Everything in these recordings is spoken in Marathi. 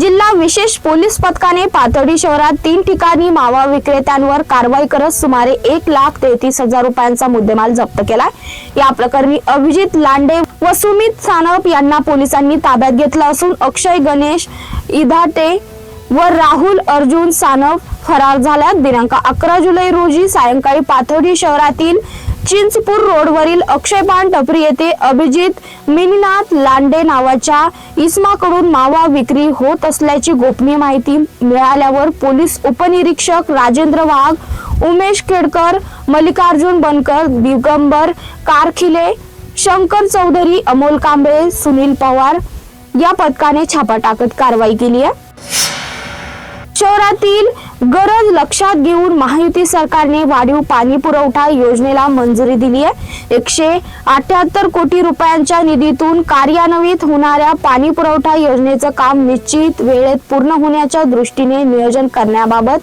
जिल्हा विशेष पोलीस पथकाने पाथर्डी शहरात तीन ठिकाणी मावा विक्रेत्यांवर कारवाई करत सुमारे एक लाख तेहतीस हजार रुपयांचा मुद्देमाल जप्त केलाय. या प्रकरणी अभिजित लांडे व सुमित सानप यांना पोलिसांनी ताब्यात घेतलं असून अक्षय गणेश इधाटे व राहुल अर्जुन सानप फरार झाल्यात. दिनांक अकरा जुलै रोजी सायंकाळी पाथर्डी शहरातील चिंचपूर रोडवरील अक्षयपान टपरी येथे अभिजित मिनीनाथ लांडे नावाच्या इस्माकडून मावा विक्री होत असल्याची गोपनीय माहिती मिळाल्यावर पोलीस उपनिरीक्षक राजेंद्र वाघ उमेश खेडकर मल्लिकार्जुन बनकर दिगंबर कारखिले शंकर चौधरी अमोल कांबळे सुनील पवार या पथकाने छापा टाकत कारवाई केली आहे. शहरातील गरज लक्षात घेऊन महायुती सरकारने वाढीव पाणी पुरवठा योजनेला मंजुरी दिली आहे. एकशे अठ्याहत्तर कोटी रुपयांच्या निधीतून कार्यान्वित होणाऱ्या पाणी पुरवठा योजनेचं काम निश्चित वेळेत पूर्ण होण्याच्या दृष्टीने नियोजन करण्याबाबत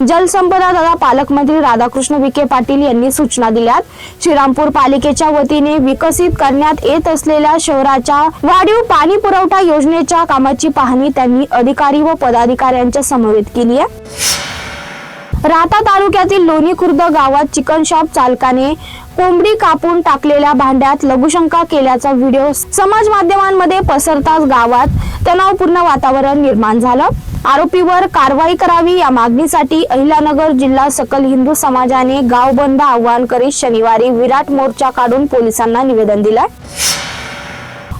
जलसंपदा तथा पालकमंत्री राधाकृष्ण विखे पाटील यांनी सूचना दिल्यात. श्रीरामपूर पालिकेच्या वतीने विकसित करण्यात येत असलेल्या शहराच्या वाढीव पाणी पुरवठा योजनेच्या कामाची पाहणी त्यांनी अधिकारी व पदाधिकाऱ्यांच्या समवेत केली आहे. राहता तालुक्यातील लोणी खुर्द गावात चिकन शॉप चालकाने कोंबडी कापून टाकलेल्या भांड्यात लघुशंका केल्याचा व्हिडिओ समाज माध्यमांमध्ये पसरताच गावात तणावपूर्ण वातावरण निर्माण झालं. आरोपीवर कारवाई करावी या मागणीसाठी अहिलानगर जिल्हा सकल हिंदू समाजाने गाव बंद आव्हान करीत शनिवारी विराट मोर्चा काढून पोलिसांना निवेदन दिलंय.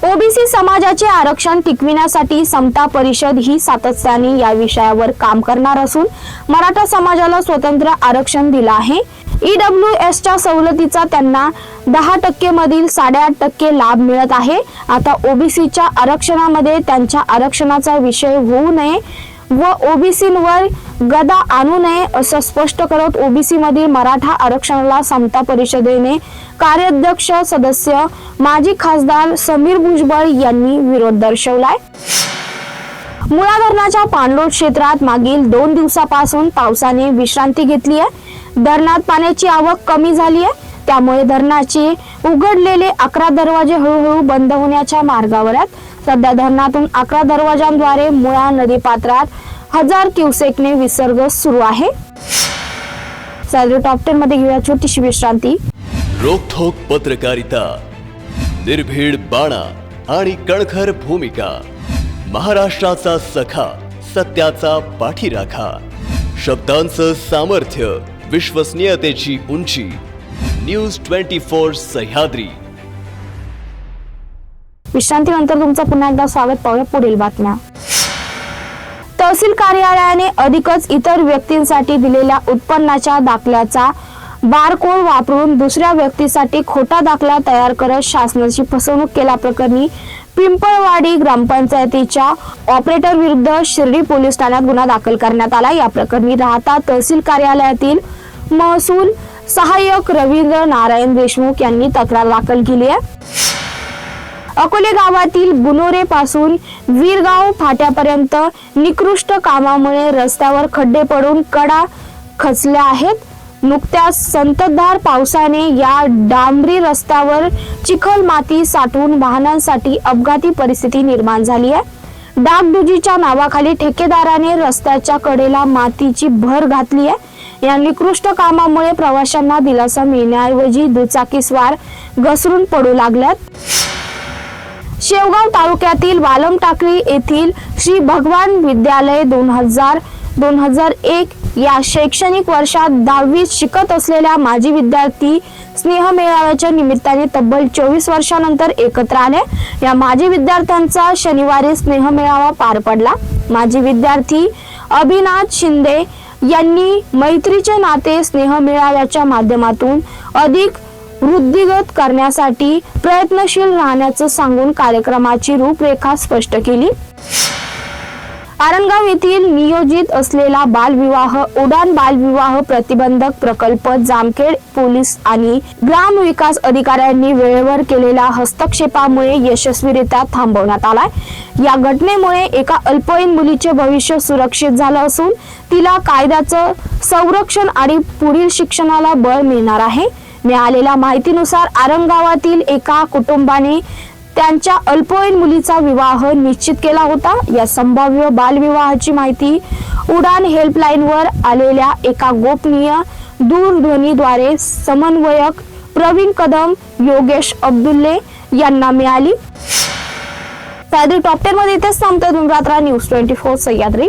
ओबीसी समाजाचे आरक्षण टिकविण्यासाठी समता परिषद ही सातत्याने या विषयावर काम करणार असून मराठा समाजाला स्वतंत्र आरक्षण दिलं आहे. ईडब्ल्यू एसच्या सवलतीचा त्यांना दहा टक्के मधील साडेआठ टक्के लाभ मिळत आहे. आता ओबीसीच्या आरक्षणामध्ये त्यांच्या आरक्षणाचा विषय होऊ नये. व ओबीसीवर गदा आणू नये असं स्पष्ट करत ओबीसी मधील मराठा आरक्षणाला समता परिषदेने कार्याध्यक्ष सदस्य माजी खासदार समीर भुजबळ यांनी विरोध दर्शवलाय. मुळा धरणाच्या पाणलोट क्षेत्रात मागील दोन दिवसापासून पावसाने विश्रांती घेतली आहे धरणात पाण्याची आवक कमी झाली आहे त्यामुळे धरणाचे उघडलेले अकरा दरवाजे हळूहळू बंद होण्याच्या मार्गावर आहेत. सध्या धरणातून अकरा दरवाजांद्वारे मुळा नदी पात्रात हजार क्युसेकने विसर्ग सुरू आहे. सॅलरी टॉप टेन मध्ये घेऊया छोटीशी विश्रांती. रोखोक पत्रकारिता निर्भीड बाणा आणि कणखर भूमिका महाराष्ट्राचा सखा सत्याचा पाठीराखा शब्दांचं सामर्थ्य विश्वसनीयतेची उंची न्यूज ट्वेंटी फोर सह्याद्री. विश्रांतीनंतर तुमचं पुन्हा एकदा स्वागत पाहूया पुढील बातम्या. तहसील कार्यालयाने अधिकच इतर व्यक्तींसाठी दिलेल्या उत्पन्नाच्या दाखल्याचा बारकोड वापरून दुसऱ्या व्यक्तीसाठी खोटा दाखला तयार करत शासनाची फसवणूक केल्याप्रकरणी पिंपळवाडी ग्रामपंचायतीच्या ऑपरेटर विरुद्ध शिर्डी पोलीस ठाण्यात गुन्हा दाखल करण्यात आला. या प्रकरणी राहता तहसील कार्यालयातील महसूल सहाय्यक रवींद्र नारायण देशमुख यांनी तक्रार दाखल केली आहे. अकोले गावातील बुनोरे पासून वीरगाव फाट्यापर्यंत निकृष्ट कामामुळे रस्त्यावर खड्डे पडून कडा खचल्या आहेत. नुकत्याच संततधार पावसाने या डांबरी रस्त्यावर चिखल माती साठवून वाहनांसाठी अपघाती परिस्थिती निर्माण झाली आहे. डागडुजीच्या नावाखाली ठेकेदाराने रस्त्याच्या कडेला मातीची भर घातली आहे. या निकृष्ट कामामुळे प्रवाशांना दिलासा मिळण्याऐवजी दुचाकीस्वार घसरून पडू लागल्यात. शेवगाव तालुक्यातील वालम टाकळी येथील श्री भगवान विद्यालय दोन हजार दोन हजार एक या शैक्षणिक वर्षात दहावीत शिकत असलेल्या माजी विद्यार्थी स्नेह मेळाव्याच्या निमित्ताने तब्बल चोवीस वर्षानंतर एकत्र आले. या माजी विद्यार्थ्यांचा शनिवारी स्नेह मेळावा पार पडला. माजी विद्यार्थी अभिनाथ शिंदे यांनी मैत्रीचे नाते स्नेह मेळाव्याच्या माध्यमातून अधिक वृद्धिगत करण्यासाठी प्रयत्नशील राहण्याचं सांगून कार्यक्रमाची रूपरेखा स्पष्ट केली. आरणगाव येथील नियोजित असलेला बालविवाह उडान बालविवाह प्रतिबंधक प्रकल्प जामखेड पोलीस आणि ग्राम विकास अधिकाऱ्यांनी वेळेवर केलेल्या हस्तक्षेपामुळे यशस्वीरित्या थांबवण्यात आलाय. या घटनेमुळे एका अल्पवयीन मुलीचे भविष्य सुरक्षित झालं असून तिला कायद्याचं संरक्षण आणि पुढील शिक्षणाला बळ मिळणार आहे. मिळालेल्या माहितीनुसार आरंगावातील एका कुटुंबाने त्यांच्या अल्पवयीन मुलीचा विवाह निश्चित केला होता. या संभाव्य बालविवाहाची माहिती उडान हेल्पलाईनवर आलेल्या एका गोपनीय दूरध्वनीद्वारे समन्वयक प्रवीण कदम योगेश अब्दुल्ले यांना मिळाली. सह्याद्री टॉप टेन मध्ये इथेच थांबतोय. तुम्ही news twenty four Sahyadri.